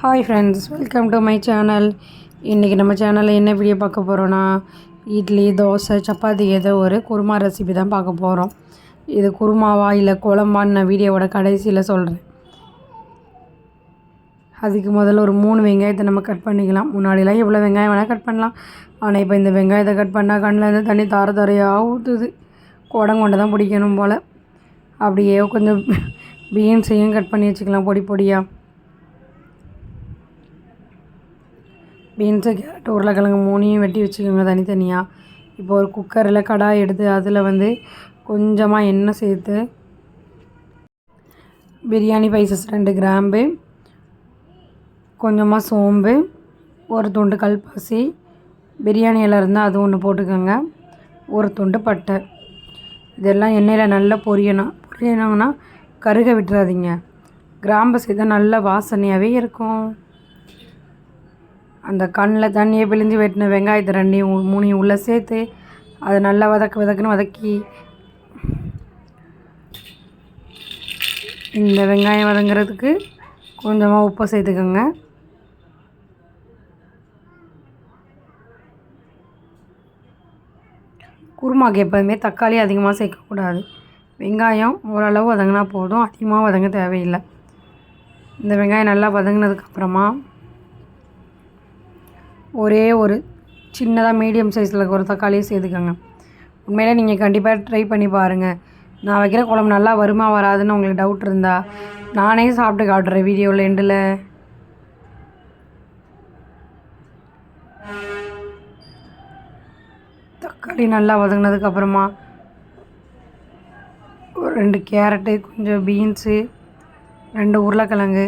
Hi friends welcome to my channel இன்றைக்கி நம்ம சேனலில் என்ன வீடியோ பார்க்க போகிறோன்னா இட்லி தோசை சப்பாத்தி ஏதோ ஒரு குருமா ரெசிபி தான் பார்க்க போகிறோம் இது குருமாவா இல்லை குழம்பான்னு நான் வீடியோவோட கடைசியில் சொல்கிறேன் அதுக்கு முதல்ல ஒரு மூணு வெங்காயத்தை நம்ம கட் பண்ணிக்கலாம். முன்னாடிலாம் எவ்வளோ வெங்காயம் வேணால் கட் பண்ணலாம். ஆனால் இப்போ இந்த வெங்காயத்தை கட் பண்ணால் கண்ணில் இருந்து தண்ணி தார தாரையாக ஊற்றுது குடங்கொண்ட தான் பிடிக்கணும் போல். அப்படியே கொஞ்சம் பீன்ஸையும் கட் பண்ணி வச்சுக்கலாம் பொடி பொடியாக பீன்ஸு கேரட் உருளைக்கிழங்கு மூணையும் வெட்டி வச்சுக்கோங்க தனித்தனியாக இப்போ ஒரு குக்கரில் கடாய் எடுத்து அதில் வந்து கொஞ்சமாக எண்ணெய் சேர்த்து பிரியாணி பைசஸ் ரெண்டு கிராம்பு கொஞ்சமாக சோம்பு ஒரு துண்டு கல்பாசி பிரியாணி இலை இருந்தால் அது ஒன்று போட்டுக்கோங்க. ஒரு துண்டு பட்டை. இதெல்லாம் எண்ணெயில் நல்லா பொரியணும். பொரியணுங்கன்னா கருக விட்டுறாதீங்க. கிராம்பு சேர்த்தா நல்ல வாசனையாகவே இருக்கும். அந்த கண்ணில் தண்ணியை பிழிஞ்சு வெட்டின வெங்காயத்தை ரெண்டையும் மூணையும் உள்ளே சேர்த்து அதை நல்லா வதக்க வதக்குன்னு வதக்கி இந்த வெங்காயம் வதங்குறதுக்கு கொஞ்சமாக உப்பை சேர்த்துக்கோங்க. குருமாக்கு எப்போதுமே தக்காளி அதிகமாக சேர்க்கக்கூடாது. வெங்காயம் ஓரளவு வதங்கினா போதும் அதிகமாக வதங்க தேவையில்லை. இந்த வெங்காயம் நல்லா வதங்கினதுக்கப்புறமா ஒரே ஒரு சின்னதாக மீடியம் சைஸில் ஒரு தக்காளியை சேர்த்துக்கோங்க. உண்மையிலே நீங்கள் கண்டிப்பாக ட்ரை பண்ணி பாருங்கள் நான் வைக்கிற குழம்பு நல்லா வருமா வராதுன்னு உங்களுக்கு டவுட் இருந்தால் நானே சாப்பிட்டு காட்டுறேன் வீடியோவில் எண்டில் தக்காளி நல்லா வதங்கினதுக்கப்புறமா ஒரு ரெண்டு கேரட்டு கொஞ்சம் பீன்ஸு ரெண்டு உருளைக்கிழங்கு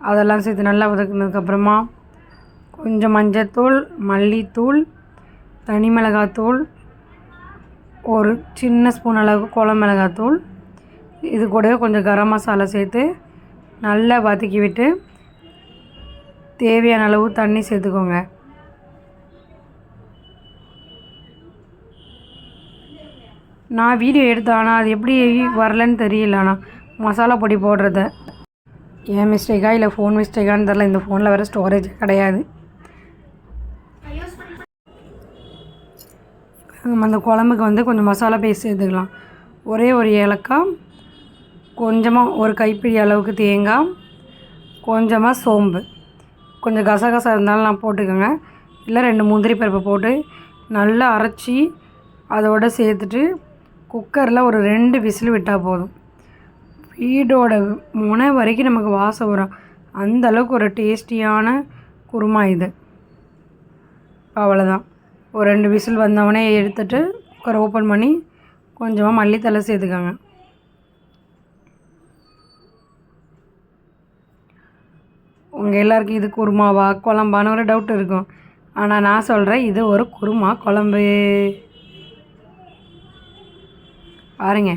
அதெல்லாம் சேர்த்து நல்லா வதக்குனதுக்கப்புறமா கொஞ்சம் மஞ்சத்தூள் மல்லித்தூள் தனி மிளகாத்தூள் ஒரு சின்ன ஸ்பூன் அளவுக்கு குளம் மிளகாத்தூள் இது கூடவே கொஞ்சம் கரம் மசாலா சேர்த்து நல்லா வதக்கி விட்டு தேவையான அளவு தண்ணி சேர்த்துக்கோங்க. நான் வீடியோ எடுத்தேன் ஆனால் அது எப்படி வரலன்னு தெரியல ஆனால் மசாலா பொடி போடுறத. ஏன் மிஸ்டேக்கா இல்லை ஃபோன் மிஸ்டேக்கான்னு தெரில இந்த ஃபோனில் வேறு ஸ்டோரேஜ் கிடையாது. அந்த குழம்புக்கு வந்து கொஞ்சம் மசாலா பேஸ்ட் சேர்த்துக்கலாம். ஒரே ஒரு ஏலக்காய் கொஞ்சமாக ஒரு கைப்பிடி அளவுக்கு தேங்காய் கொஞ்சமாக சோம்பு. கொஞ்சம் கசகசா இருந்தாலும் நான் போட்டுக்கோங்க. இல்லை ரெண்டு முந்திரி பருப்பை போட்டு நல்லா அரைச்சி அதோடு சேர்த்துட்டு குக்கரில் ஒரு ரெண்டு விசில் விட்டால் போதும். வீடோட முனை வரைக்கும் நமக்கு வாசம் வரும். அந்த அளவுக்கு ஒரு டேஸ்டியான குருமா இது. அவ்வளோதான் ஒரு ரெண்டு விசில் வந்தவொடனே எடுத்துட்டு குக்கரை ஓப்பன் பண்ணி கொஞ்சமாக மல்லித்தலை சேர்த்துக்கோங்க. உங்கள் எல்லாருக்கும் இது குருமாவா குழம்பான்னு ஒரு டவுட் இருக்கும். ஆனால் நான் சொல்கிறேன் இது ஒரு குருமா குழம்பு. பாருங்க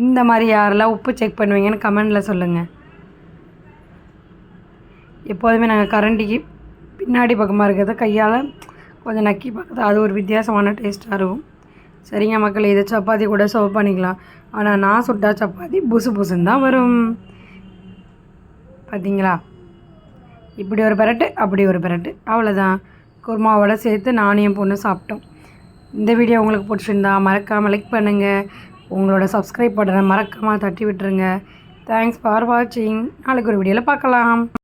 இந்த மாதிரி யாரெல்லாம் உப்பு செக் பண்ணுவீங்கன்னு கமெண்டில் சொல்லுங்கள் எப்போதுமே நாங்கள் கரண்டிக்கு பின்னாடி பக்கமாக இருக்கிறத கையால் கொஞ்சம் நக்கி பார்க்குறது. அது ஒரு வித்தியாசமான டேஸ்ட்டாக இருக்கும். சரிங்க மக்கள் இதை சப்பாத்தி கூட சர்வ் பண்ணிக்கலாம். ஆனால் நான் சுட்டா சப்பாத்தி புசு புசுன்னு தான் வரும். பார்த்தீங்களா இப்படி ஒரு பிரட்டு அப்படி ஒரு பெரட்டு. அவ்வளோதான் குருமாவோட சேர்த்து நானும் பொண்ணு சாப்பிட்டோம். இந்த வீடியோ உங்களுக்கு பிடிச்சிருந்தா மறக்காமல் லைக் பண்ணுங்கள் உங்களோட சப்ஸ்கிரைப் பண்ணுறேன் மறக்காமல் தட்டி விட்டுருங்க. தேங்க்ஸ் ஃபார் வாட்சிங் நாளைக்கு ஒரு வீடியோவில் பார்க்கலாம்.